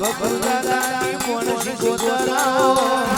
ભગવાન દાદાની પણ શિશો ધરાવો